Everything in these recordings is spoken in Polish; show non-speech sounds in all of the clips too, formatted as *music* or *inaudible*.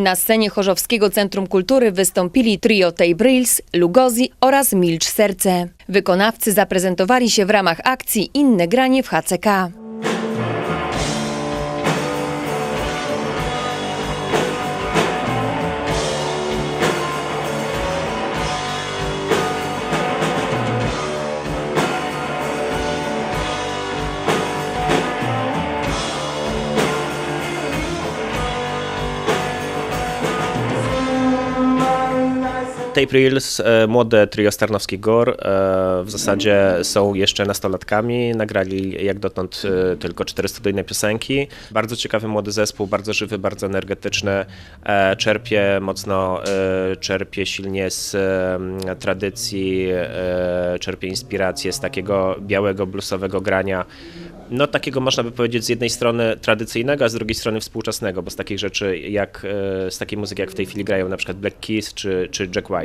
Na scenie Chorzowskiego Centrum Kultury wystąpili trio Tej Brills, Lugozi oraz Milcz Serce. Wykonawcy zaprezentowali się w ramach akcji Inne granie w HCK. Tape Reels, e, młode trio Starnowski Gór, e, w zasadzie są jeszcze nastolatkami, nagrali jak dotąd e, tylko cztery studyjne piosenki. Bardzo ciekawy młody zespół, bardzo żywy, bardzo energetyczny, czerpie mocno, czerpie silnie z tradycji, czerpie inspirację z takiego białego, bluesowego grania, no takiego można by powiedzieć z jednej strony tradycyjnego, a z drugiej strony współczesnego, bo z takich rzeczy jak, z takiej muzyki jak w tej chwili grają na przykład Black Keys czy, czy Jack White.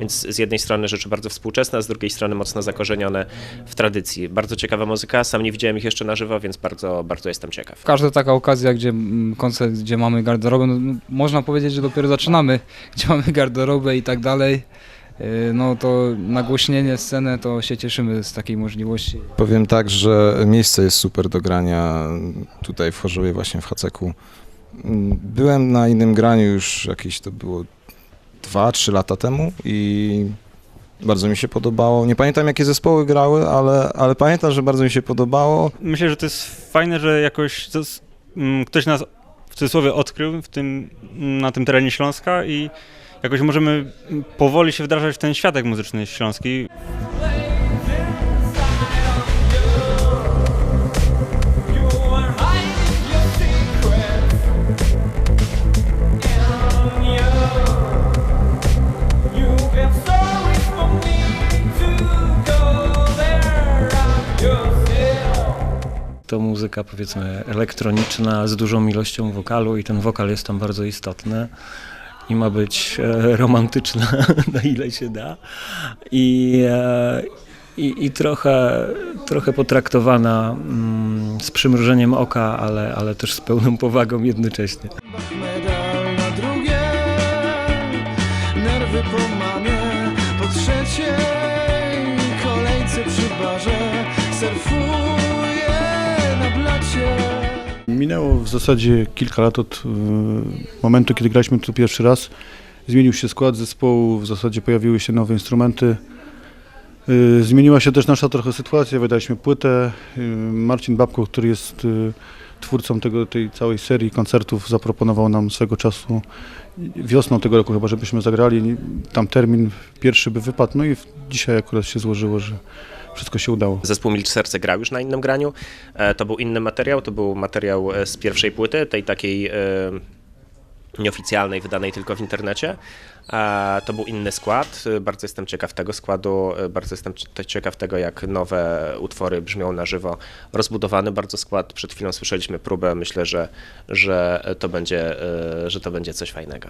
Więc z jednej strony rzeczy bardzo współczesne, a z drugiej strony mocno zakorzenione w tradycji. Bardzo ciekawa muzyka, sam nie widziałem ich jeszcze na żywo, więc bardzo, bardzo jestem ciekaw. Każda taka okazja, gdzie mm, koncert, gdzie mamy garderobę, no, no, można powiedzieć, że dopiero zaczynamy, *laughs* gdzie mamy garderobę i tak dalej, yy, no to nagłośnienie sceny, to się cieszymy z takiej możliwości. Powiem tak, że miejsce jest super do grania tutaj w Chorzowie, właśnie w Haceku. Byłem na innym graniu już jakieś to było 2-3 lata temu i bardzo mi się podobało. Nie pamiętam jakie zespoły grały, ale, ale pamiętam, że bardzo mi się podobało. Myślę, że to jest fajne, że jakoś mm, ktoś nas w cudzysłowie odkrył w tym, mm, na tym terenie Śląska i jakoś możemy powoli się wdrażać w ten światek muzyczny śląski. To muzyka powiedzmy elektroniczna z dużą ilością wokalu i ten wokal jest tam bardzo istotny i ma być e, romantyczna *laughs* na ile się da i, e, i, i trochę, trochę potraktowana mm, z przymrużeniem oka, ale, ale też z pełną powagą jednocześnie. Minęło w zasadzie kilka lat od y, momentu, kiedy graliśmy tu pierwszy raz. Zmienił się skład zespołu, w zasadzie pojawiły się nowe instrumenty. Y, Zmieniła się też nasza trochę sytuacja, wydaliśmy płytę. Y, Marcin Babko, który jest twórcą tego, tej całej serii koncertów, zaproponował nam swego czasu wiosną tego roku chyba, żebyśmy zagrali. Tam termin pierwszy by wypadł, no i dzisiaj akurat się złożyło, że wszystko się udało. Zespół Milcz Serce grał już na innym graniu. E, To był inny materiał, to był materiał e, z pierwszej płyty, tej takiej e, nieoficjalnej, wydanej tylko w internecie. To był inny skład. Bardzo jestem ciekaw tego składu, bardzo jestem ciekaw tego, jak nowe utwory brzmią na żywo. Rozbudowany bardzo skład. Przed chwilą słyszeliśmy próbę. Myślę, że, że to będzie, że to będzie coś fajnego.